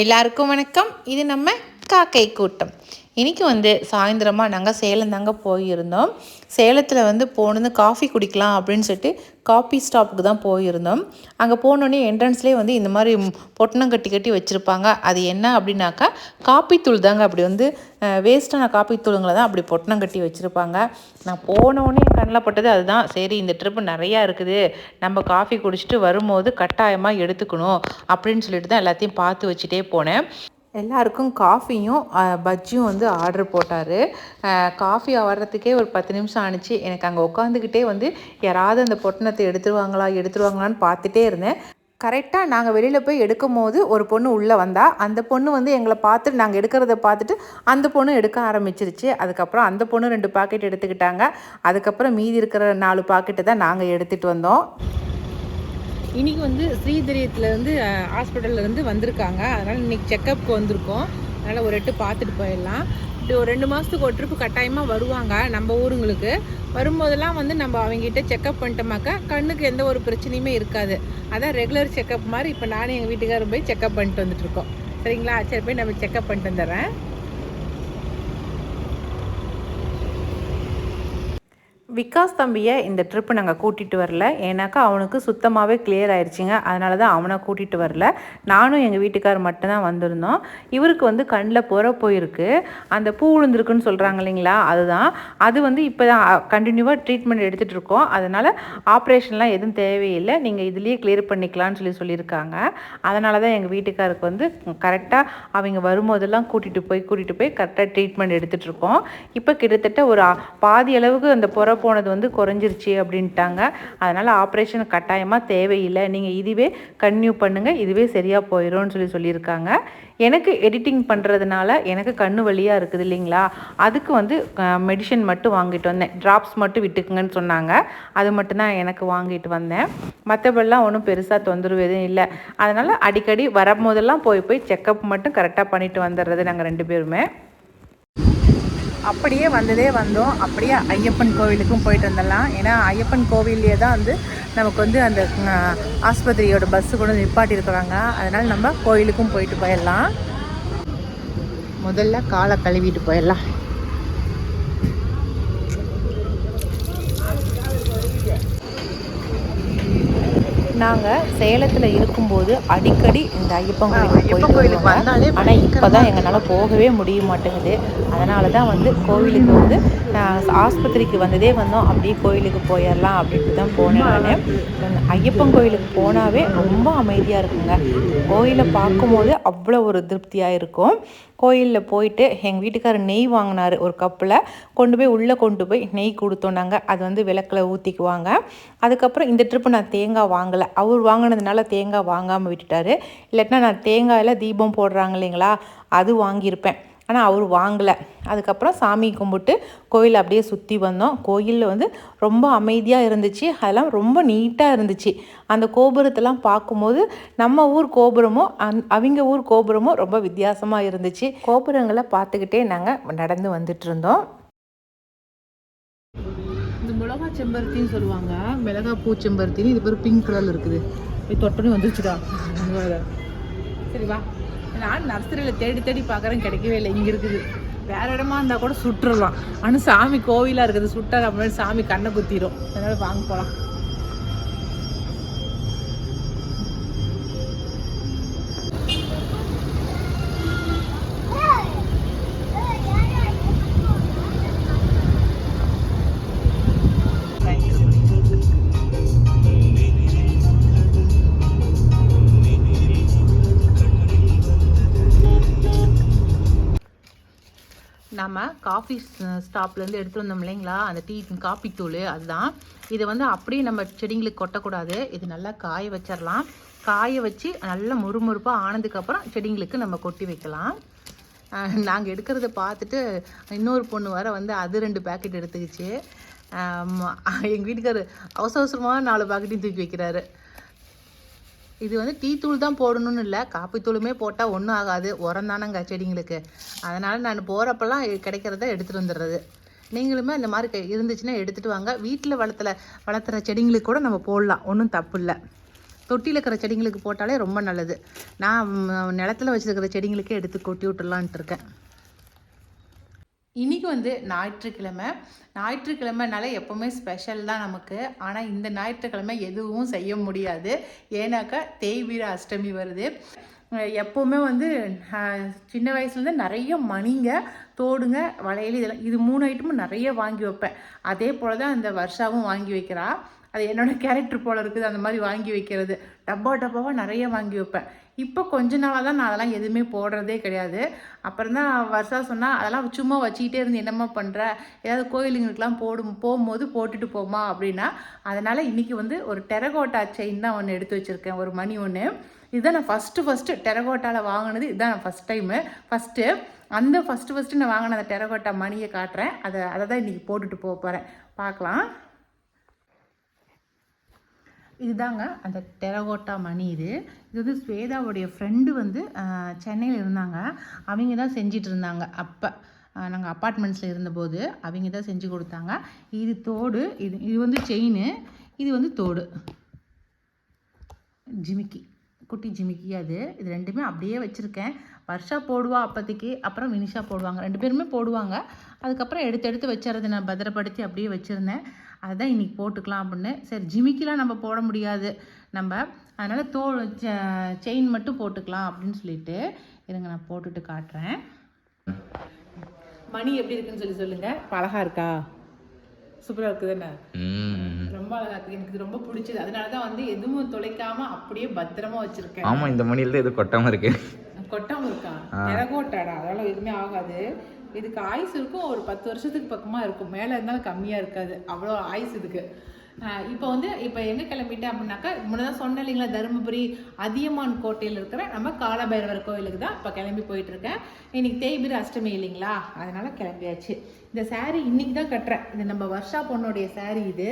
எல்லாருக்கும் வணக்கம். இது நம்ம காக்கை கூட்டம். இன்றைக்கி வந்து சாயந்தரமாக நாங்கள் சேலம் தாங்க போயிருந்தோம். சேலத்தில் வந்து போனது காஃபி குடிக்கலாம் அப்படின்னு சொல்லிட்டு காஃபி ஸ்டாப்புக்கு தான் போயிருந்தோம். அங்கே போனோடனே என்ட்ரன்ஸ்லேயே வந்து இந்த மாதிரி பொட்டணம் கட்டி கட்டி வச்சுருப்பாங்க. அது என்ன அப்படின்னாக்கா காப்பித்தூள் தாங்க. அப்படி வந்து வேஸ்ட்டான காப்பித்தூளுங்களை தான் அப்படி பொட்டணம் கட்டி வச்சுருப்பாங்க. நான் போனோடனே கண்ணில் பட்டது அதுதான். சரி இந்த ட்ரிப்பு நிறையா இருக்குது. நம்ம காஃபி குடிச்சிட்டு வரும்போது கட்டாயமாக எடுத்துக்கணும் அப்படின்னு சொல்லிட்டு தான் எல்லாத்தையும் பார்த்து வச்சுட்டே போனேன். எல்லாருக்கும் காஃபியும் பஜ்ஜியும் வந்து ஆர்டர் போட்டார். காஃபி ஆகிறதுக்கே ஒரு பத்து நிமிஷம் ஆணுச்சு எனக்கு அங்கே உட்காந்துக்கிட்டே வந்து யாராவது அந்த பொட்டணத்தை எடுத்துருவாங்களா எடுத்துருவாங்களான்னு பார்த்துட்டே இருந்தேன். கரெக்டாக நாங்கள் வெளியில் போய் எடுக்கும் போது ஒரு பொண்ணு உள்ளே வந்தால் அந்த பொண்ணு வந்து எங்களை பார்த்துட்டு நாங்கள் எடுக்கிறத பார்த்துட்டு அந்த பொண்ணு எடுக்க ஆரம்பிச்சிருச்சு. அதுக்கப்புறம் அந்த பொண்ணு ரெண்டு பாக்கெட் எடுத்துக்கிட்டாங்க. அதுக்கப்புறம் மீதி இருக்கிற நாலு பாக்கெட்டு தான் நாங்கள் எடுத்துகிட்டு வந்தோம். இன்னைக்கு வந்து ஸ்ரீதரியத்தில் வந்து ஹாஸ்பிட்டல்ல இருந்து வந்திருக்காங்க. அதனால் இன்னைக்கு செக்கப்புக்கு வந்திருக்கோம். அதனால் ஒரு எட்டு பார்த்துட்டு போயிடலாம். இப்படி ஒரு ரெண்டு மாதத்துக்கு ஒரு ட்ரிப்பு கட்டாயமாக வருவாங்க நம்ம ஊருங்களுக்கு. வரும்போதெல்லாம் வந்து நம்ம அவங்ககிட்ட செக்கப் பண்ணிட்டோமாக்கா கண்ணுக்கு எந்த ஒரு பிரச்சனையுமே இருக்காது. அதான் ரெகுலர் செக்கப் மாதிரி இப்போ நானும் எங்கள் வீட்டுக்காரரும் போய் செக்கப் பண்ணிட்டு வந்துட்டுருக்கோம் சரிங்களா? சரி போய் நம்ம செக்கப் பண்ணிட்டு வந்துடுறேன். விகாஸ் தம்பியை இந்த ட்ரிப்பு நாங்கள் கூட்டிகிட்டு வரல. ஏன்னாக்கா அவனுக்கு சுத்தமாகவே கிளியர் ஆயிடுச்சுங்க அதனால தான் அவனை கூட்டிகிட்டு வரல. நானும் எங்கள் வீட்டுக்கார் மட்டும்தான் வந்திருந்தோம். இவருக்கு வந்து கண்ணில் புற போயிருக்கு. அந்த பூ விழுந்திருக்குன்னு சொல்கிறாங்க இல்லைங்களா? அதுதான். அது வந்து இப்போ தான் கண்டினியூவாக ட்ரீட்மெண்ட் எடுத்துகிட்டு இருக்கோம். அதனால் ஆப்ரேஷன்லாம் எதுவும் தேவையில்லை. நீங்கள் இதுலேயே கிளியர் பண்ணிக்கலாம்னு சொல்லி சொல்லியிருக்காங்க. அதனால தான் எங்கள் வீட்டுக்காருக்கு வந்து கரெக்டாக அவங்க வரும்போதெல்லாம் கூட்டிகிட்டு போய் கூட்டிகிட்டு போய் கரெக்டாக ட்ரீட்மெண்ட் எடுத்துகிட்டு இருக்கோம். இப்போ கிட்டத்தட்ட ஒரு பாதி அளவுக்கு அந்த புற போனது வந்து குறைஞ்சிருச்சு அப்படின்ட்டாங்க. அதனால் ஆப்ரேஷன் கட்டாயமாக தேவையில்லை. நீங்கள் இதுவே கன்டினியூ பண்ணுங்கள் இதுவே சரியாக போயிடும்னு சொல்லி சொல்லியிருக்காங்க. எனக்கு எடிட்டிங் பண்ணுறதுனால எனக்கு கண்ணு வழியாக இருக்குது இல்லைங்களா? அதுக்கு வந்து மெடிஷன் மட்டும் வாங்கிட்டு வந்தேன். ட்ராப்ஸ் மட்டும் விட்டுக்குங்கன்னு சொன்னாங்க. அது மட்டும்தான் எனக்கு வாங்கிட்டு வந்தேன். மற்றபடிலாம் ஒன்றும் பெருசாக தொந்தரவு எதுவும் இல்லை. அதனால் அடிக்கடி வரும்போதெல்லாம் போய் போய் செக்கப் மட்டும் கரெக்டாக பண்ணிட்டு வந்துடுறது நாங்கள் ரெண்டு பேருமே. அப்படியே வந்ததே வந்தோம். அப்படியே ஐயப்பன் கோவிலுக்கும் போயிட்டு வந்துடலாம். ஏன்னா ஐயப்பன் கோவிலே தான் வந்து நமக்கு வந்து அந்த ஆஸ்பத்திரியோட பஸ்ஸு கொண்டு நிப்பாட்டி இருக்கிறாங்க. அதனால் நம்ம கோயிலுக்கும் போயிட்டு போயிடலாம். முதல்ல காலை கழுவிட்டு போயிடலாம். நாங்கள் சேலத்தில் இருக்கும்போது அடிக்கடி இந்த ஐயப்பன் கோயிலுக்கு போயிட்டு ஆனால் இப்போ தான் எங்களால் போகவே முடிய மாட்டேங்குது. அதனால தான் வந்து கோவிலுக்கு வந்து ஆஸ்பத்திரிக்கு வந்ததே வந்தோம். அப்படியே கோயிலுக்கு போயிடலாம் அப்படின்ட்டு தான் போனேன் நான். ஐயப்பன் கோயிலுக்கு போனாவே ரொம்ப அமைதியாக இருக்குங்க. கோயிலை பார்க்கும்போது அவ்வளோ ஒரு திருப்தியாக இருக்கும். கோயிலில் போயிட்டு எங்கள் வீட்டுக்காரர் நெய் வாங்கினார் ஒரு கப்பில். கொண்டு போய் உள்ளே கொண்டு போய் நெய் கொடுத்தோம் நாங்கள் அது வந்து விளக்கில் ஊற்றிக்குவாங்க அதுக்கப்புறம் இந்த ட்ரிப்பு நான் தேங்காய் வாங்கலை. அவர் வாங்கினதுனால தேங்காய் வாங்காமல் விட்டுட்டாரு. இல்லாட்டினா நான் தேங்காயில் தீபம் போடுறாங்க இல்லைங்களா? அது வாங்கியிருப்பேன். ஆனால் அவர் வாங்கலை. அதுக்கப்புறம் சாமி கும்பிட்டு கோயில் அப்படியே சுற்றி வந்தோம். கோயிலில் வந்து ரொம்ப அமைதியாக இருந்துச்சு. அதெல்லாம் ரொம்ப நீட்டாக இருந்துச்சு. அந்த கோபுரத்தெல்லாம் பார்க்கும்போது நம்ம ஊர் கோபுரமும் அந் அவங்க ஊர் கோபுரமும் ரொம்ப வித்தியாசமாக இருந்துச்சு. கோபுரங்களை பார்த்துக்கிட்டே நாங்கள் நடந்து வந்துட்டு இருந்தோம். இந்த மிளகா செம்பருத்தின்னு சொல்லுவாங்க. மிளகா பூ செம்பருத்தின்னு இது பேர் பிங்க் கலர்ல இருக்குது. இது தொட்டனே வந்துருச்சுடா. சரி வா. நான் நர்சரியில் தேடி தேடி பார்க்குறேன் கிடைக்கவே இல்லை. இங்கே இருக்குது. வேற இடமா இருந்தால் கூட சுட்டுறலாம். ஆனால் சாமி கோவிலாக இருக்குது. சுட்டார் அப்படின்னு சாமி கண்ணை குத்திரும். அதனால வாங்க போகலாம் நம்ம காஃபி ஸ்டாப்லேருந்து எடுத்து வந்தோம் இல்லைங்களா? அந்த டீ காஃபி தூள் அதுதான். இதை வந்து அப்படியே நம்ம செடிங்களுக்கு கொட்டக்கூடாது. இது நல்லா காய வச்சிடலாம் காய வச்சு நல்லா முறுமுறுப்பாக ஆனதுக்கப்புறம் செடிங்களுக்கு நம்ம கொட்டி வைக்கலாம். நாங்கள் எடுக்கிறத பார்த்துட்டு இன்னொரு பொண்ணு வர வந்து அது ரெண்டு பேக்கெட் எடுத்துக்கிச்சு. எங்கள் வீட்டுக்கார் அவசர அவசரமாக நாலு பாக்கெட்டையும் தூக்கி வைக்கிறாரு. இது வந்து டீத்தூள் தான் போடணும்னு இல்லை. காப்பித்தூளுமே போட்டால் ஒன்றும் ஆகாது. உரம் தானங்க செடிங்களுக்கு. அதனால் நான் போகிறப்பெல்லாம் கிடைக்கிறத எடுத்துகிட்டு வந்துடுறது நீங்களுமே இந்த மாதிரி இருந்துச்சுன்னா எடுத்துகிட்டு வாங்க. வீட்டில் வளர்த்துல வளர்த்துற செடிங்களுக்கு கூட நம்ம போடலாம். ஒன்றும் தப்பு இல்லை. தொட்டியில் இருக்கிற செடிங்களுக்கு போட்டாலே ரொம்ப நல்லது. நான் நிலத்தில் நிலத்துல வச்சுருக்கிற செடிங்களுக்கே எடுத்து கொட்டி விட்டுலான்ட்டு இருக்கேன். இன்றைக்கி வந்து ஞாயிற்றுக்கிழமை. ஞாயிற்றுக்கிழமைனால எப்போவுமே ஸ்பெஷல் தான் நமக்கு. ஆனால் இந்த ஞாயிற்றுக்கிழமை எதுவும் செய்ய முடியாது. ஏன்னாக்கா தேய்வீர அஷ்டமி வருது. எப்போவுமே வந்து சின்ன வயசுலேருந்து நிறைய மணிங்க தோடுங்க வளையல் இதெல்லாம் இது மூணு ஐட்டமும் நிறைய வாங்கி வைப்பேன். அதே போல் தான் இந்த வருஷாவும் வாங்கி வைக்கிறா. அது என்னோட கேரக்டர் போல் இருக்குது. அந்த மாதிரி வாங்கி வைக்கிறது. டப்பா டப்பாவாக நிறைய வாங்கி வைப்பேன். இப்போ கொஞ்ச நாளாக தான் நான் அதெல்லாம் எதுவுமே போடுறதே கிடையாது. அப்புறம் தான் வருஷா சொன்னால் அதெல்லாம் சும்மா வச்சுக்கிட்டே இருந்து என்னம்மா பண்ணுற ஏதாவது கோயிலுங்களுக்கெல்லாம் போடும் போகும்போது போட்டுட்டு போமா அப்படின்னா அதனால் இன்றைக்கி வந்து ஒரு டெரகோட்டா செயின் தான் ஒன்று எடுத்து வச்சுருக்கேன் ஒரு மணி ஒன்று இதுதான் நான் ஃபஸ்ட்டு ஃபஸ்ட்டு டெரகோட்டாவில் வாங்கினது. இதுதான் நான் ஃபஸ்ட் டைமு ஃபஸ்ட்டு அந்த ஃபஸ்ட்டு ஃபஸ்ட்டு நான் வாங்கின அந்த டெரகோட்டா மணியை காட்டுறேன். அதை அதை தான் இன்றைக்கி போட்டுட்டு போக போகிறேன் பார்க்கலாம். இதுதாங்க அந்த டெரகோட்டா மணி இது. இது வந்து ஸ்வேதாவுடைய ஃப்ரெண்டு வந்து சென்னையில் இருந்தாங்க. அவங்க தான் செஞ்சிட்டு இருந்தாங்க அப்போ. நாங்கள் அப்பார்ட்மெண்ட்ஸில் இருந்தபோது அவங்க தான் செஞ்சு கொடுத்தாங்க. இது தோடு இது இது வந்து செயின் இது வந்து தோடு. ஜிமிக்கி குட்டி ஜிமிக்கி அது. இது ரெண்டுமே அப்படியே வச்சுருக்கேன். வர்ஷா போடுவா அப்போதைக்கு அப்புறம் வினிஷா போடுவாங்க. ரெண்டு பேருமே போடுவாங்க. அதுக்கப்புறம் எடுத்து எடுத்து வச்சுறது நான் பத்திரப்படுத்தி அப்படியே வச்சுருந்தேன். அதுதான் இன்றைக்கி போட்டுக்கலாம் அப்படின்னு. சரி ஜிமிக்கிலாம் நம்ம போட முடியாது. நம்ம அதனால் தோ செயின் மட்டும் போட்டுக்கலாம் அப்படின்னு சொல்லிட்டு இருங்க நான் போட்டுட்டு காட்டுறேன். மணி எப்படி இருக்குன்னு சொல்லி சொல்லுங்கள் அழகா இருக்கா? சூப்பராக இருக்குது என்ன ம். ரொம்ப அழகா இருக்கு. எனக்கு இது ரொம்ப பிடிச்சது. அதனால தான் வந்து எதுவும் தொலைக்காம அப்படியே பத்திரமா வச்சிருக்கேன். ஆமா இந்த மணியில தான் எது கொட்டாம இருக்கு. கொட்டாம இருக்கா? டெரகோட்டாடா? அதனால எதுவுமே ஆகாது. இதுக்கு ஆயுஸ் இருக்கும் ஒரு பத்து வருஷத்துக்கு பக்கமாக இருக்கும். மேலே இருந்தாலும் கம்மியாக இருக்காது. அவ்வளோ ஆயுஸ் இதுக்கு. இப்போ வந்து இப்போ எங்கே கிளம்பிட்டேன் அப்படின்னாக்கா முன்னதான் சொன்னேன் இல்லைங்களா தருமபுரி அதியமான் கோட்டையில் இருக்கிற நம்ம காலபைரவர் கோயிலுக்கு தான் இப்போ கிளம்பி போயிட்டுருக்கேன். இன்னைக்கு தேய்பிர அஷ்டமி இல்லைங்களா அதனால் கிளம்பியாச்சு. இந்த சாரீ இன்னைக்கு தான் கட்டுறேன். இந்த நம்ம வருஷா பொண்ணுடைய சாரீ இது.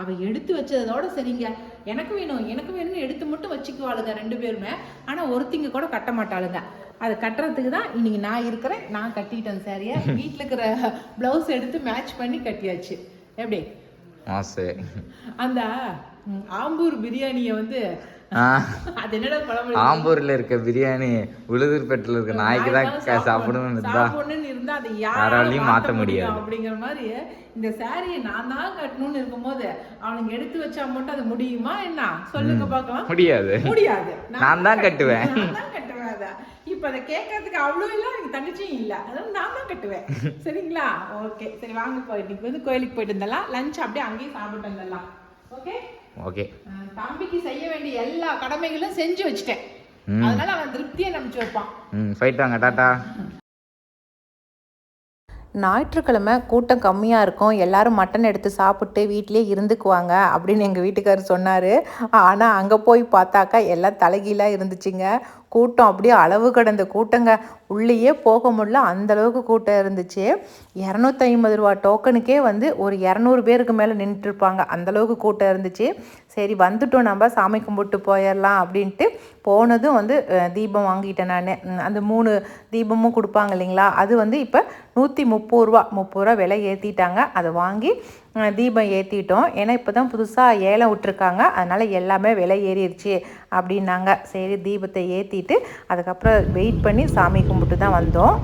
அவள் எடுத்து வச்சதோட சரிங்க. எனக்கு வேணும் எனக்கு வேணும்னு எடுத்து மட்டும் வச்சுக்குவாளுங்க ரெண்டு பேருமே. ஆனால் ஒருத்திங்க கூட கட்ட மாட்டாளுங்க. அதை கட்டுறதுக்கு தான் இன்னைக்கு நான் இருக்கிறேன். நான் கட்டிட்டேன் சாரியை வீட்டில் இருக்கிற ப்ளவுஸ் எடுத்து மேட்ச் பண்ணி கட்டியாச்சு. எப்படி? அந்த ஆம்பூர் பிரியாணியை வந்து அது என்னடா பழமொழி? ஆம்பூர்ல இருக்க பிரியாணி உளுதூர்பேட்டில் இருக்க நாய்க்கு தான் சாப்பிடணும்னு இருந்தா சாப்பிடணும்னு இருந்தா அதை யாராலையும் மாத்த முடியாது. அப்படிங்கிற மாதிரி இந்த சாரியை நான் தான் கட்டணும்னு இருக்கும்போது அவனுங்க எடுத்து வச்சா மட்டும் அது முடியுமா என்ன? சொல்லுங்க பார்க்கலாம். முடியாது. முடியாது. நான் தான் கட்டுவேன். நான் தான் கட்டுவேன் அதை இப்ப அதை கேட்கறதுக்கு அவ்வளோ இல்ல எனக்கு தங்கச்சியும் இல்ல. அதனால நான் தான் கட்டுவேன். சரிங்களா? ஓகே. சரி வாங்க போய். இன்னைக்கு வந்து கோயிலுக்கு போயிட்டு இருந்தலாம் லஞ்ச் அப்படியே அங்கேயே சாப்பிட்டு வந்துடலாம். ஓகே? ஓகே. தம்பிக்கு செய்ய வேண்டிய எல்லா கடமைகளும் செஞ்சு வச்சுட்டேன். அதனால அவன் திருப்தியை நம்பிச்சு வைப்பான். ம் போயிட்டு வாங்க டாட்டா ஞாயிற்றுக்கிழமை கூட்டம் கம்மியாக இருக்கும். எல்லாரும் மட்டன் எடுத்து சாப்பிட்டு வீட்டிலே இருந்துக்குவாங்க அப்படின்னு எங்கள் வீட்டுக்காரர் சொன்னார். ஆனால் அங்கே போய் பார்த்தாக்கா எல்லாம் தலைகீழாக இருந்துச்சுங்க. கூட்டம் அப்படியே அளவு கடந்த கூட்டங்க. உள்ளேயே போக முடியல. அந்த அளவுக்கு கூட்டம் இருந்துச்சு. இரநூத்தி ஐம்பது ரூபா டோக்கனுக்கே வந்து ஒரு இரநூறு பேருக்கு மேலே நின்றுட்டுருப்பாங்க அந்த அளவுக்கு கூட்டம் இருந்துச்சு. சரி வந்துட்டோம் நம்ம சாமி கும்பிட்டு போயிடலாம் அப்படின்ட்டு போனதும் வந்து தீபம் வாங்கிட்டேன் நான். அந்த மூணு தீபமும் கொடுப்பாங்க இல்லைங்களா? அது வந்து இப்போ நூற்றி முப்பது ரூபா முப்பது ரூபா விலை ஏற்றிட்டாங்க அதை வாங்கி தீபம் ஏற்றிட்டோம் ஏன்னா இப்போ தான் புதுசாக ஏலம் விட்டுருக்காங்க. அதனால் எல்லாமே விலை ஏறிடுச்சு அப்படின்னாங்க. சரி தீபத்தை ஏற்றிட்டு அதுக்கப்புறம் வெயிட் பண்ணி சாமி கும்பிட்டு தான் வந்தோம்.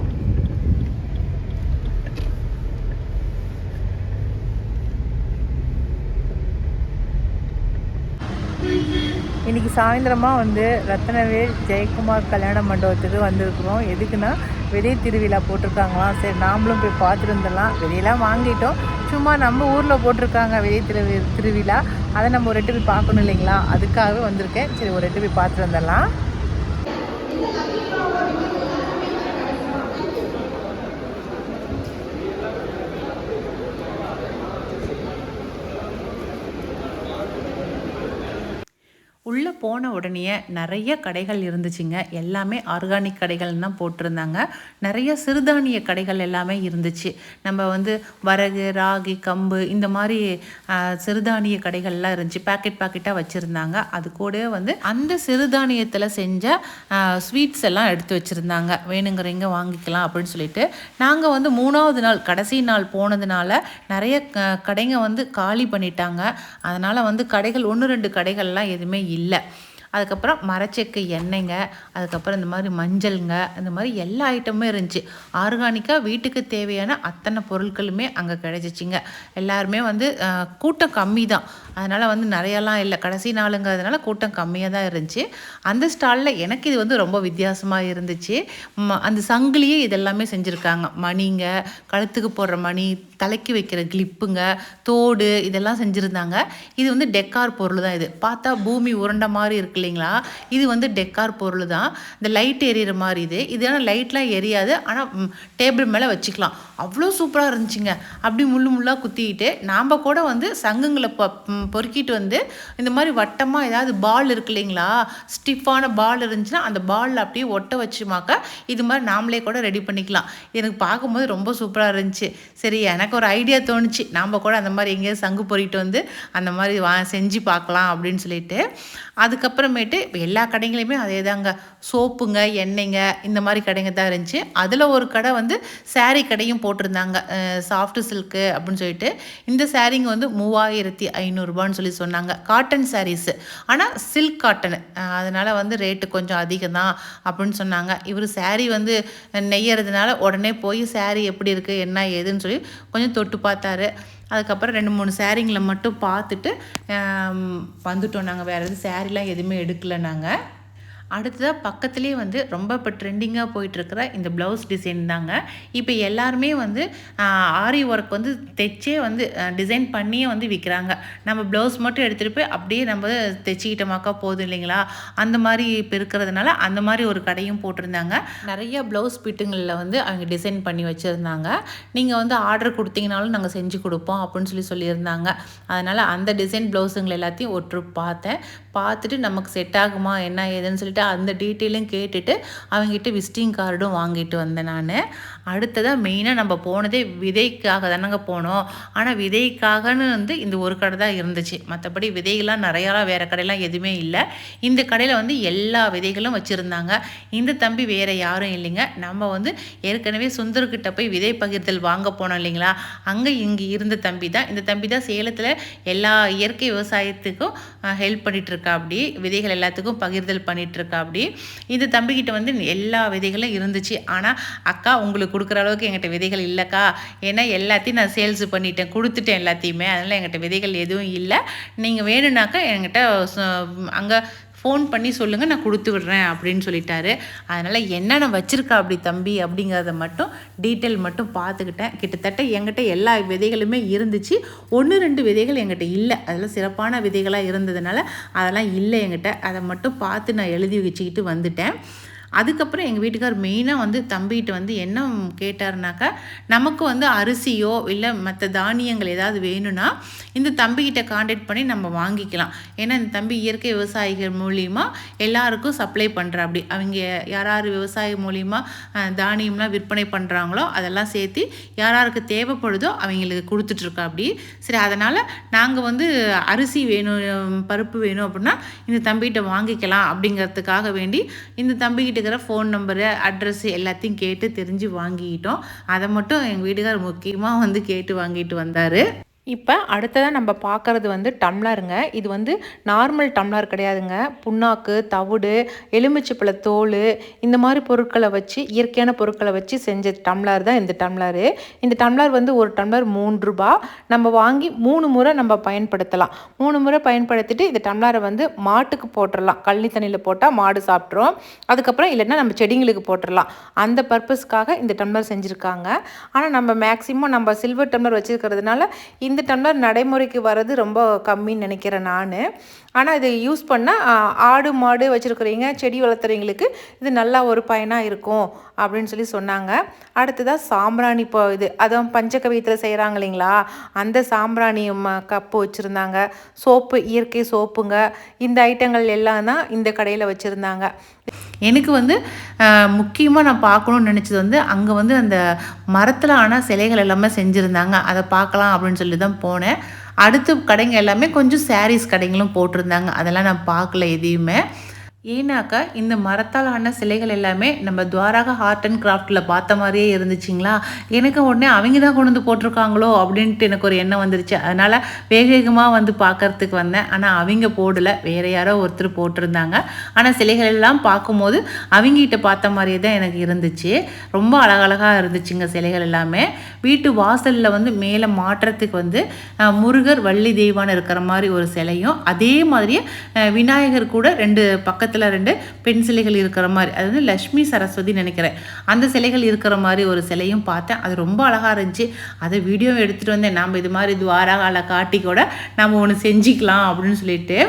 இன்றைக்கி சாயந்தரமாக வந்து ரத்னவேல் ஜெயக்குமார் கல்யாண மண்டபத்துக்கு வந்திருக்கிறோம். எதுக்குன்னா விதை திருவிழா போட்டிருக்காங்களாம். சரி நாமளும் போய் பார்த்துட்டு வந்துடலாம். விதையெல்லாம் வாங்கிட்டோம். சும்மா நம்ம ஊரில் போட்டிருக்காங்க விதை திரு திருவிழா. அதை நம்ம ஒரு போய் பார்க்கணும் இல்லைங்களா? அதுக்காகவே வந்திருக்கேன். சரி ஒரு ரெட்டு போய் பார்த்துட்டு வந்துடலாம். உள்ளே போன உடனே நிறைய கடைகள் இருந்துச்சுங்க. எல்லாமே ஆர்கானிக் கடைகள்னு தான் போட்டிருந்தாங்க. நிறைய சிறுதானிய கடைகள் எல்லாமே இருந்துச்சு. நம்ம வந்து வரகு ராகி கம்பு இந்த மாதிரி சிறுதானிய கடைகள்லாம் இருந்துச்சு. பேக்கெட் பேக்கெட்டாக வச்சுருந்தாங்க. அது கூட வந்து அந்த சிறுதானியத்தில் செஞ்ச ஸ்வீட்ஸ் எல்லாம் எடுத்து வச்சுருந்தாங்க. வேணுங்கிறவங்க வாங்கிக்கலாம் அப்படின்னு சொல்லிட்டு. நாங்கள் வந்து மூணாவது நாள் கடைசி நாள் போனதுனால நிறைய க- கடைங்க வந்து காலி பண்ணிட்டாங்க. அதனால் வந்து கடைகள் ஒன்று ரெண்டு கடைகள்லாம் எதுவுமே இல்லை. لا. அதுக்கப்புறம் மரச்செக்கு எண்ணெய்ங்க அதுக்கப்புறம் இந்த மாதிரி மஞ்சள்ங்க இந்த மாதிரி எல்லா ஐட்டமும் இருந்துச்சு. ஆர்கானிக்காக வீட்டுக்கு தேவையான அத்தனை பொருட்களுமே அங்கே கிடைச்சிச்சிங்க. எல்லாருமே வந்து கூட்டம் கம்மி தான் அதனால் வந்து நிறையெல்லாம் இல்லை. கடைசி நாளுங்கிறதுனால கூட்டம் கம்மியாக தான் இருந்துச்சு. அந்த ஸ்டாலில் எனக்கு இது வந்து ரொம்ப வித்தியாசமாக இருந்துச்சு. ம- அந்த சங்கிலியே இதெல்லாமே செஞ்சுருக்காங்க. மணிங்க கழுத்துக்கு போடுற மணி தலைக்கு வைக்கிற கிளிப்புங்க தோடு இதெல்லாம் செஞ்சுருந்தாங்க. இது வந்து டெக்கார் பொருள் தான் இது. பார்த்தா பூமி உருண்ட மாதிரி இருக்கு இல்லைங்களா இது வந்து டெக்கார் பொருள் தான் இந்த லைட் எரியிற மாதிரி இது. இது ஆனால் லைட்லாம் எரியாது. ஆனால் டேபிள் மேலே வச்சுக்கலாம். அவ்வளோ சூப்பராக இருந்துச்சுங்க. அப்படி முள்ளு முள்ளாக குத்திக்கிட்டு நாம் கூட வந்து சங்குங்களை பொ பொறுக்கிட்டு வந்து இந்த மாதிரி வட்டமாக ஏதாவது பால் இருக்கு இல்லைங்களா ஸ்டிஃபான பால் இருந்துச்சுன்னா அந்த பாலில் அப்படியே ஒட்ட வச்சுமாக்க இது மாதிரி நாமளே கூட ரெடி பண்ணிக்கலாம். எனக்கு பார்க்கும்போது ரொம்ப சூப்பராக இருந்துச்சு. சரி எனக்கு ஒரு ஐடியா தோணுச்சு. நாம் கூட அந்த மாதிரி எங்கேயாவது சங்கு பொறிட்டு வந்து அந்த மாதிரி வா செஞ்சு பார்க்கலாம் அப்படின்னு சொல்லிட்டு. அதுக்கப்புறம் இப்போ எல்லா கடைங்களையுமே அதே தாங்க சோப்புங்க எண்ணெய்ங்க இந்த மாதிரி கடைங்க தான் இருந்துச்சு. அதில் ஒரு கடை வந்து சாரீ கடையும் போட்டிருந்தாங்க. சாஃப்ட் சில்க்கு அப்படின்னு சொல்லிட்டு. இந்த சாரீங்க வந்து மூவாயிரத்தி ஐநூறுரூபான்னு சொல்லி சொன்னாங்க. காட்டன் சாரீஸு ஆனால் சில்க் காட்டன் அதனால் வந்து ரேட்டு கொஞ்சம் அதிகம் தான் அப்படின்னு சொன்னாங்க. இவர் சாரீ வந்து நெய்யறதுனால உடனே போய் சாரீ எப்படி இருக்குது என்ன ஏதுன்னு சொல்லி கொஞ்சம் தொட்டு பார்த்தாரு. அதுக்கப்புறம் ரெண்டு மூணு சேரீங்களை மட்டும் பார்த்துட்டு வந்துட்டோம் நாங்கள் வேறு எதுவும் சேரீலாம் எதுவுமே எடுக்கலை நாங்கள் அடுத்ததாக பக்கத்துலேயே வந்து ரொம்ப இப்போ ட்ரெண்டிங்காக போயிட்டுருக்கிற இந்த ப்ளவுஸ் டிசைன் தாங்க. இப்போ எல்லாருமே வந்து ஆரி ஒர்க் வந்து தைச்சே வந்து டிசைன் பண்ணியே வந்து விற்கிறாங்க நம்ம ப்ளவுஸ் மட்டும் எடுத்துகிட்டு போய் அப்படியே நம்ம தைச்சிக்கிட்டோமாக்கா போதும் இல்லைங்களா? அந்த மாதிரி இப்போ இருக்கிறதுனால அந்த மாதிரி ஒரு கடையும் போட்டிருந்தாங்க. நிறைய ப்ளவுஸ் பிட்டுங்களில் வந்து அவங்க டிசைன் பண்ணி வச்சுருந்தாங்க. நீங்கள் வந்து ஆர்டர் கொடுத்தீங்கனாலும் நாங்கள் செஞ்சு கொடுப்போம் அப்படின்னு சொல்லி சொல்லியிருந்தாங்க. அதனால் அந்த டிசைன் ப்ளவுஸுங்களை எல்லாத்தையும் ஒற்று பார்த்தேன். பார்த்துட்டு நமக்கு செட் ஆகுமா என்ன ஏதுன்னு சொல்லிட்டு அந்த டீட்டெயிலும் கேட்டுட்டு அவங்ககிட்ட விசிட்டிங் கார்டும் வாங்கிட்டு வந்தேன் நான். அடுத்ததாக மெயினாக நம்ம போனதே விதைக்காக தானங்க போனோம். ஆனால் விதைக்காகன்னு வந்து இந்த ஒரு கடை தான் இருந்துச்சு. மற்றபடி விதைகள்லாம் நிறையாலாம் வேறு கடையெல்லாம் எதுவுமே இல்லை. இந்த கடையில் வந்து எல்லா விதைகளும் வச்சுருந்தாங்க. இந்த தம்பி வேறு யாரும் இல்லைங்க. நம்ம வந்து ஏற்கனவே சுந்தர்கிட்ட போய் விதை பகிர்தல் வாங்க போனோம் இல்லைங்களா? அங்கே இங்கே இருந்த தம்பி தான். இந்த தம்பி தான் சேலத்தில் எல்லா இயற்கை விவசாயத்துக்கும் ஹெல்ப் பண்ணிகிட்ருக்கா அப்படி. விதைகள் எல்லாத்துக்கும் பகிர்தல் பண்ணிகிட்ருக்கா அப்படி. இந்த தம்பிக்கிட்ட வந்து எல்லா விதைகளும் இருந்துச்சு. ஆனால் அக்கா உங்களுக்கு கொடுக்குற அளவுக்கு எங்கிட்ட விதைகள் இல்லைக்கா. ஏன்னா எல்லாத்தையும் நான் சேல்ஸ் பண்ணிட்டேன். கொடுத்துட்டேன் எல்லாத்தையுமே. அதனால் எங்கிட்ட விதைகள் எதுவும் இல்லை. நீங்கள் வேணும்னாக்கா என்கிட்ட அங்கே ஃபோன் பண்ணி சொல்லுங்கள் நான் கொடுத்து விடுறேன் அப்படின்னு சொல்லிட்டாரு. அதனால் என்னென்ன வச்சுருக்கா அப்படி தம்பி அப்படிங்கிறத மட்டும் டீட்டெயில் மட்டும் பார்த்துக்கிட்டேன். கிட்டத்தட்ட என்கிட்ட எல்லா விதைகளுமே இருந்துச்சு. ஒன்று ரெண்டு விதைகள் என்கிட்ட இல்லை. அதெல்லாம் சிறப்பான விதைகளாக இருந்ததுனால அதெல்லாம் இல்லை என்கிட்ட. அதை மட்டும் பார்த்து நான் எழுதி வச்சுக்கிட்டு வந்துட்டேன். அதுக்கப்புறம் எங்கள் வீட்டுக்கார் மெயினாக வந்து தம்பிகிட்ட வந்து என்ன கேட்டாருனாக்கா நமக்கு வந்து அரிசியோ இல்லை மற்ற தானியங்கள் ஏதாவது வேணும்னா இந்த தம்பிக்கிட்ட காண்டாக்ட் பண்ணி நம்ம வாங்கிக்கலாம். ஏன்னா இந்த தம்பி இயற்கை விவசாயிகள் மூலிமா எல்லாருக்கும் சப்ளை பண்ணுற அப்படி. அவங்க யார் யார் விவசாய மூலிமா தானியம்லாம் விற்பனை பண்ணுறாங்களோ அதெல்லாம் சேர்த்து யார் யாருக்கு தேவைப்படுதோ அவங்களுக்கு கொடுத்துட்ருக்கா அப்படி. சரி அதனால் நாங்கள் வந்து அரிசி வேணும் பருப்பு வேணும் அப்படின்னா இந்த தம்பிகிட்ட வாங்கிக்கலாம் அப்படிங்கிறதுக்காக வேண்டி இந்த தம்பிக்கிட்ட இருக்கிற ஃபோன் நம்பரு அட்ரஸ் எல்லாத்தையும் கேட்டு தெரிஞ்சு வாங்கிக்கிட்டோம் அதை மட்டும் எங்கள் வீட்டுக்கார் முக்கியமாக வந்து கேட்டு வாங்கிட்டு வந்தார். இப்போ அடுத்ததாக நம்ம பார்க்குறது வந்து டம்ளருங்க. இது வந்து நார்மல் டம்ளர் கிடையாதுங்க. புண்ணாக்கு தவிடு எலுமிச்சைப்பழ தோல் இந்த மாதிரி பொருட்களை வச்சு இயற்கையான பொருட்களை வச்சு செஞ்ச டம்ளர் தான் இந்த டம்ளரு. இந்த டம்ளர் வந்து ஒரு டம்ளர் மூன்று ரூபா. நம்ம வாங்கி மூணு முறை நம்ம பயன்படுத்தலாம். மூணு முறை பயன்படுத்திட்டு இந்த டம்ளரை வந்து மாட்டுக்கு போட்டுடலாம் கள்ளி தண்ணியில் போட்டால் மாடு சாப்பிட்ரும் அதுக்கப்புறம் இல்லைன்னா நம்ம செடிங்களுக்கு போட்டுடலாம் அந்த பர்பஸ்க்காக இந்த டம்ளர் செஞ்சுருக்காங்க. ஆனால் நம்ம மேக்ஸிமம் நம்ம சில்வர் டம்ளர் வச்சுருக்கிறதுனால இந்த இந்த டம்ளர் நடைமுறைக்கு வர்றது ரொம்ப கம்மின்னு நினைக்கிறேன் நான். ஆனால் இதை யூஸ் பண்ணால் ஆடு மாடு வச்சுருக்கிறீங்க செடி வளர்த்துறவங்களுக்கு இது நல்லா ஒரு பயனாக இருக்கும். அப்படின்னு சொல்லி சொன்னாங்க. அடுத்ததாக சாம்பிராணி இப்போ இது அதுவும் பஞ்சகவியத்தில் செய்கிறாங்க இல்லைங்களா? அந்த சாம்பிராணி ம- கப்பு வச்சுருந்தாங்க. சோப்பு இயற்கை சோப்புங்க. இந்த ஐட்டங்கள் எல்லாம் தான் இந்த கடையில் வச்சுருந்தாங்க. எனக்கு வந்து முக்கியமாக நான் பார்க்கணும்னு நினச்சது வந்து அங்கே வந்து அந்த மரத்தில் ஆனால் சிலைகள் எல்லாமே செஞ்சுருந்தாங்க. அதை பார்க்கலாம் அப்படின்னு சொல்லி தான் போனேன். அடுத்த கடைங்க எல்லாமே கொஞ்சம் சாரீஸ் கடைங்களும் போட்டிருந்தாங்க. அதெல்லாம் நான் பார்க்கல எதையுமே. ஏன்னாக்கா இந்த மரத்தால் ஆன சிலைகள் எல்லாமே நம்ம துவாராக ஆர்ட் அண்ட் கிராஃப்டில் பார்த்த மாதிரியே இருந்துச்சுங்களா? எனக்கு உடனே அவங்க தான் கொண்டு வந்து போட்டிருக்காங்களோ? அப்படின்ட்டு எனக்கு ஒரு எண்ணம் வந்துருச்சு. அதனால் வேக வேகமாக வந்து பார்க்கறதுக்கு வந்தேன். ஆனால் அவங்க போடலை. வேறு யாரோ ஒருத்தர் போட்டிருந்தாங்க. ஆனால் சிலைகள் எல்லாம் பார்க்கும்போது அவங்ககிட்ட பார்த்த மாதிரியே தான் எனக்கு இருந்துச்சு. ரொம்ப அழகழகாக இருந்துச்சுங்க சிலைகள் எல்லாமே. வீட்டு வாசலில் வந்து மேலே மாற்றத்துக்கு வந்து முருகர் வள்ளி தெய்வான்னு இருக்கிற மாதிரி ஒரு சிலையும் அதே மாதிரியே விநாயகர் கூட ரெண்டு பக்கத்தில் ரெண்டு பெண் சிலைகள் இருக்கிற மாதிரி அது வந்து லக்ஷ்மி சரஸ்வதி நினைக்கிறேன். அந்த சிலைகள் இருக்கிற மாதிரி ஒரு சிலையும் பார்த்தேன். அது ரொம்ப அழகாக இருந்துச்சு. அதை வீடியோ எடுத்துகிட்டு வந்தேன். நம்ம இது மாதிரி துவாரகால காட்டி கூட நம்ம ஒன்று செஞ்சுக்கலாம் அப்படின்னு சொல்லிட்டு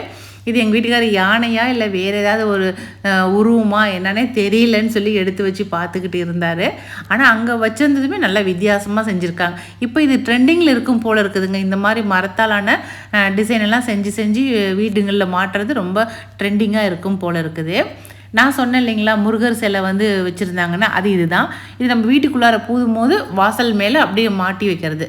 இது எங்கள் வீட்டுக்காரர் யானையா இல்லை வேறு ஏதாவது ஒரு உருவமா என்னன்னே தெரியலன்னு சொல்லி எடுத்து வச்சு பார்த்துக்கிட்டு இருந்தார். ஆனால் அங்கே வச்சிருந்ததுமே நல்லா வித்தியாசமாக செஞ்சுருக்காங்க. இப்போ இது ட்ரெண்டிங்கில் இருக்கும் போல் இருக்குதுங்க. இந்த மாதிரி மரத்தாலான டிசைன் எல்லாம் செஞ்சு செஞ்சு வீடுங்களில் மாட்டுறது ரொம்ப ட்ரெண்டிங்காக இருக்கும் போல் இருக்குது. நான் சொன்னேன் இல்லைங்களா முருகர் சிலை வந்து வச்சுருந்தாங்கன்னா அது இதுதான். இது நம்ம வீட்டுக்குள்ளார பூதும் வாசல் மேலே அப்படியே மாட்டி வைக்கிறது.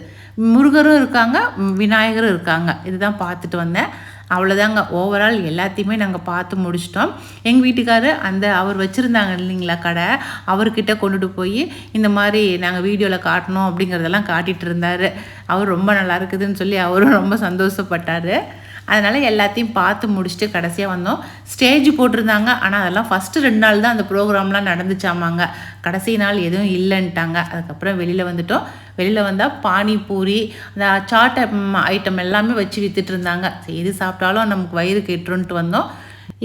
முருகரும் இருக்காங்க விநாயகரும் இருக்காங்க. இதுதான் பார்த்துட்டு வந்தேன். அவ்வளோதாங்க ஓவரால் எல்லாத்தையுமே நாங்கள் பார்த்து முடிச்சிட்டோம். எங்கள் வீட்டுக்காரர் அந்த அவர் வச்சுருந்தாங்க இல்லைங்களா கடை அவர்கிட்ட கொண்டுட்டு போய் இந்த மாதிரி நாங்கள் வீடியோவில் காட்டணும் அப்படிங்கிறதெல்லாம் காட்டிகிட்டு இருந்தார். அவர் ரொம்ப நல்லா இருக்குதுன்னு சொல்லி அவரும் ரொம்ப சந்தோஷப்பட்டார். அதனால் எல்லாத்தையும் பார்த்து முடிச்சுட்டு கடைசியாக வந்தோம். ஸ்டேஜ் போட்டிருந்தாங்க. ஆனால் அதெல்லாம் ஃபஸ்ட்டு ரெண்டு நாள் தான் அந்த ப்ரோக்ராம்லாம் நடந்துச்சாமாங்க. கடைசி நாள் எதுவும் இல்லைன்ட்டாங்க. அதுக்கப்புறம் வெளியில் வந்துட்டோம். வெளியில் வந்தால் பானிபூரி அந்த சாட் ஐட்டம் எல்லாமே வச்சு வித்துட்டு இருந்தாங்க எது சாப்பிட்டாலும் நமக்கு வயிறு கெட்டுருன்ட்டு வந்தோம்.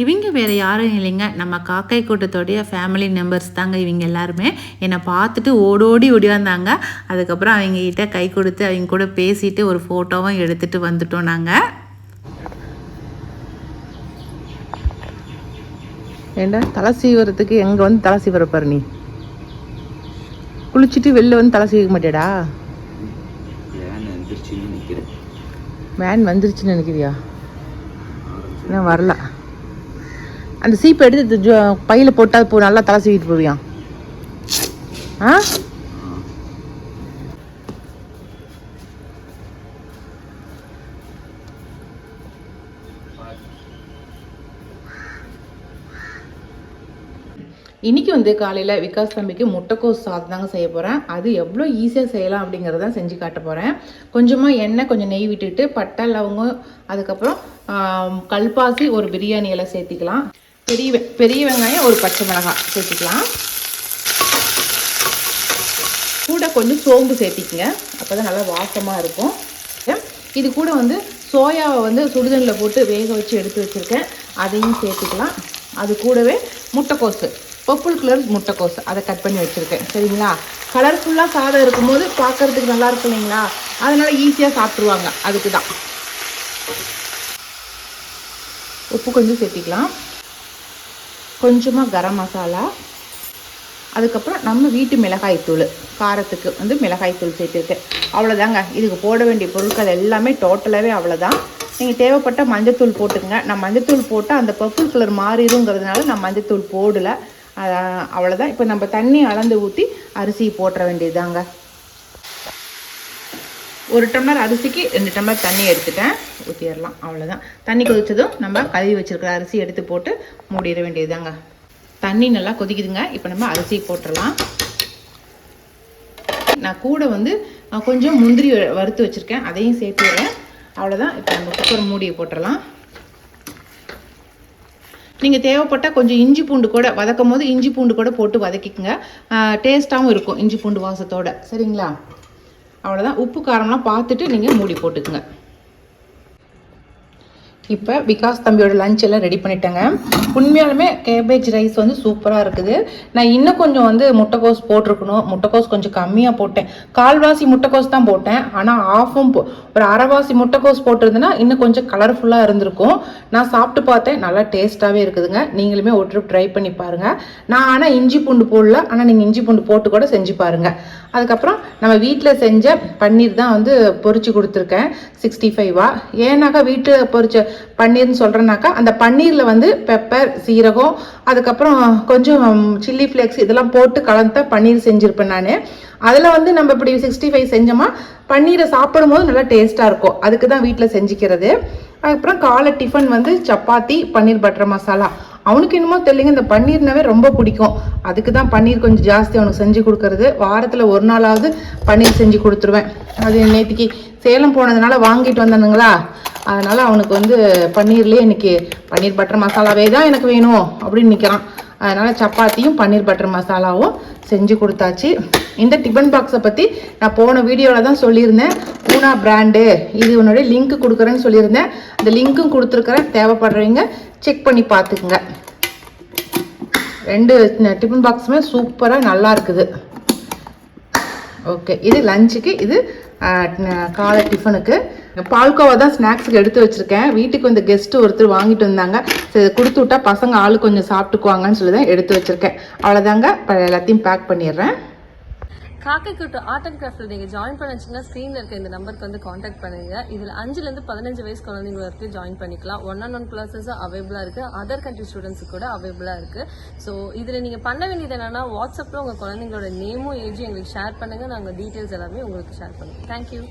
இவங்க வேறு யாரும் இல்லைங்க. நம்ம காக்கை கூட்டத்தோடைய ஃபேமிலி மெம்பர்ஸ் தாங்க இவங்க எல்லாருமே. என்னை பார்த்துட்டு ஓடோடி ஓடியாந்தாங்க. அதுக்கப்புறம் அவங்ககிட்ட கை கொடுத்து அவங்க கூட பேசிட்டு ஒரு ஃபோட்டோவும் எடுத்துகிட்டு வந்துட்டோம் நாங்கள் ஏண்டா? தலை சீவறதுக்கு எங்கே வந்து தலை சீவர பாரு நீ. குளிச்சுட்டு வெளில வந்து தலை சீவிக்க மாட்டேடா வேன் வந்துருச்சுன்னு நினைக்கிறியா? இன்னும் வரல. அந்த சீப்பை எடுத்து பையில் போட்டால் போ நல்லா தலை சீவிட்டு போவியா? ஆ? இன்றைக்கி வந்து காலையில் விகாஸ் தம்பிக்கு முட்டைக்கோஸ் சாதம் தாங்க செய்ய போகிறேன் அது எவ்வளோ ஈஸியாக செய்யலாம் அப்படிங்கிறத செஞ்சு காட்ட போகிறேன் கொஞ்சமாக எண்ணெய் கொஞ்சம் நெய் விட்டுட்டு பட்டை லவங்கம் அதுக்கப்புறம் கல்பாசி ஒரு பிரியாணி எல்லாம் சேர்த்திக்கலாம். பெரிய வெ- பெரிய வெங்காயம் ஒரு பச்சை மிளகாய் சேர்த்திக்கலாம். கூட கொஞ்சம் சோம்பு சேர்த்திக்கங்க. அப்போ தான் நல்லா வாசமாக இருக்கும். இது கூட வந்து சோயாவை வந்து சுடுதண்ணில் போட்டு வேக வச்சு எடுத்து வச்சுருக்கேன். அதையும் சேர்த்துக்கலாம். அது கூடவே முட்டைக்கோஸு. பர்பிள் கலர் முட்டைக்கோஸ். அதை கட் பண்ணி வச்சுருக்கேன். சரிங்களா? கலர்ஃபுல்லாக சாதம் இருக்கும்போது பார்க்கறதுக்கு நல்லா இருக்கும் இல்லைங்களா? அதனால் ஈஸியாக சாப்பிட்ருவாங்க அதுக்கு தான் உப்பு கொஞ்சம் சேர்த்திக்கலாம். கொஞ்சமாக கரம் மசாலா. அதுக்கப்புறம் நம்ம வீட்டு மிளகாய் தூள். காரத்துக்கு வந்து மிளகாய் தூள் சேர்த்துருக்கேன். அவ்வளோதாங்க இதுக்கு போட வேண்டிய பொருட்கள் எல்லாமே டோட்டலாகவே அவ்வளோதான் நீங்கள் தேவைப்பட்ட மஞ்சத்தூள் போட்டுக்கங்க. நான் மஞ்சத்தூள் போட்டால் அந்த பர்பிள் கலர் மாறிடுங்கிறதுனால நான் மஞ்சத்தூள் போடலை. அவ்வளோதான் இப்போ நம்ம தண்ணி அளந்து ஊற்றி அரிசி போட்டுற வேண்டியதுதாங்க. ஒரு டம்ளர் அரிசிக்கு ரெண்டு டம்ளர் தண்ணி எடுத்துட்டேன். ஊற்றிடலாம் அவ்வளோதான் தண்ணி கொதித்ததும் நம்ம கழுவி வச்சுருக்கிற அரிசி எடுத்து போட்டு மூடிட வேண்டியதுதாங்க. தண்ணி நல்லா கொதிக்குதுங்க. இப்போ நம்ம அரிசி போட்டுடலாம். நான் கூட வந்து கொஞ்சம் முந்திரி வ- வறுத்து வச்சுருக்கேன். அதையும் சேர்த்துடுறேன் அவ்வளோதான் இப்போ நம்ம குக்கர் மூடியை போட்டுடலாம். நீங்கள் தேவைப்பட்டால் கொஞ்சம் இஞ்சி பூண்டு கூட வதக்கும் போது இஞ்சி பூண்டு கூட போட்டு வதக்கிக்கோங்க. டேஸ்ட்டாகவும் இருக்கும் இஞ்சி பூண்டு வாசத்தோட. சரிங்களா? அவ்வளோதான் உப்பு காரம்லாம் பார்த்துட்டு நீங்கள் மூடி போட்டுக்குங்க. இப்போ விகாஸ் தம்பியோட லஞ்ச் எல்லாம் ரெடி பண்ணிட்டேங்க. உண்மையாலுமே கேபேஜ் ரைஸ் வந்து சூப்பராக இருக்குது. நான் இன்னும் கொஞ்சம் வந்து முட்டைக்கோஸ் போட்டிருக்கணும். முட்டைக்கோஸ் கொஞ்சம் கம்மியாக போட்டேன். கால்வாசி முட்டைக்கோஸ் தான் போட்டேன். ஆனால் ஆஃபும் போ ஒரு அரைவாசி முட்டைக்கோஸ் போட்டிருந்தேன்னா இன்னும் கொஞ்சம் கலர்ஃபுல்லாக இருந்திருக்கும். நான் சாப்பிட்டு பார்த்தேன். நல்லா டேஸ்ட்டாகவே இருக்குதுங்க. நீங்களுமே ஒரு ட்ரிப் ட்ரை பண்ணி பாருங்கள் நான் ஆனால் இஞ்சி பூண்டு போடல. ஆனால் நீங்கள் இஞ்சி பூண்டு போட்டு கூட செஞ்சு பாருங்கள் அதுக்கப்புறம் நம்ம வீட்டில் செஞ்ச பன்னீர் தான் வந்து பொறிச்சு கொடுத்துருக்கேன். சிக்ஸ்டி ஃபைவா ஏன்னாக்கா வீட்டில் பொறிச்ச பன்னீர்னு சொல்கிறேன்னாக்கா அந்த பன்னீரில் வந்து பெப்பர் சீரகம் அதுக்கப்புறம் கொஞ்சம் சில்லி ஃப்ளேக்ஸ் இதெல்லாம் போட்டு கலந்த பன்னீர் செஞ்சுருப்பேன் நான். அதில் வந்து நம்ம இப்படி சிக்ஸ்டி ஃபைவ் செஞ்சோமா பன்னீரை சாப்பிடும் போது நல்லா டேஸ்ட்டாக இருக்கும். அதுக்கு தான் வீட்டில் செஞ்சுக்கிறது. அதுக்கப்புறம் காலை டிஃபன் வந்து சப்பாத்தி பன்னீர் பட்டர் மசாலா அவனுக்கு என்னமோ தெரியலங்க இந்த பன்னீர்னாவே ரொம்ப பிடிக்கும். அதுக்கு தான் பன்னீர் கொஞ்சம் ஜாஸ்தி அவனுக்கு செஞ்சு கொடுக்கறது. வாரத்தில் ஒரு நாளாவது பன்னீர் செஞ்சு கொடுத்துருவேன். அது நேற்றுக்கு சேலம் போனதுனால வாங்கிட்டு வந்தானுங்களா? அதனால் அவனுக்கு வந்து பன்னீர்லேயே இன்னைக்கு பன்னீர் பட்டர் மசாலாவே தான் எனக்கு வேணும் அப்படின்னு நிற்கிறான் அதனால் சப்பாத்தியும் பன்னீர் பட்டர் மசாலாவும் செஞ்சு கொடுத்தாச்சு. இந்த டிஃபன் பாக்ஸை பற்றி நான் போன வீடியோவில் தான் சொல்லியிருந்தேன். பூனா பிராண்டு இது உன்னுடைய லிங்க் கொடுக்குறேன்னு சொல்லியிருந்தேன். அந்த லிங்க்கும் கொடுத்துருக்குறேன். தேவைப்படுறவங்க செக் பண்ணி பார்த்துக்குங்க. ரெண்டு டிஃபன் பாக்ஸுமே சூப்பராக நல்லா இருக்குது. ஓகே இது லஞ்சுக்கு இது காலை டிஃபனுக்கு பால்கோவா தான் ஸ்நாக்ஸுக்கு எடுத்து வச்சிருக்கேன். வீட்டுக்கு வந்து கெஸ்ட்டு ஒருத்தர் வாங்கிட்டு வந்தாங்க. சரி இதை கொடுத்து விட்டா பசங்க ஆள் கொஞ்சம் சாப்பிட்டுக்குவாங்கன்னு சொல்லி தான் எடுத்து வச்சிருக்கேன். அவ்வளோதாங்க இப்போ எல்லாத்தையும் பேக் பண்ணிடுறேன். காக்கைக்குட்டு ஆர்ட் அண்ட் கிராஃப்டில் நீங்கள் ஜாயின் பண்ணிச்சுன்னா ஸ்க்ரீனில் இருக்க இந்த நம்பருக்கு வந்து காண்டாக்ட் பண்ணுங்க. இதில் அஞ்சுலேருந்து பதினஞ்சு வயசு குழந்தைங்க வரைக்கும் ஜாயின் பண்ணிக்கலாம். ஒன் ஆன் ஒன் கிளாஸஸ் அவைபிளாக இருக்குது அதர் கண்ட்ரி ஸ்டூடெண்ட்ஸுக்கு கூட அவைபிளாக இருக்குது ஸோ இதில் நீங்கள் பண்ண வேண்டியது என்னென்னா வாட்ஸ்அப்பில் உங்கள் குழந்தைங்களோட நேமும் ஏஜும் எங்களுக்கு ஷேர் பண்ணுங்கள் நாங்கள் டீட்டெயில்ஸ் எல்லாமே உங்களுக்கு ஷேர் பண்ணுவோம் தேங்க்யூ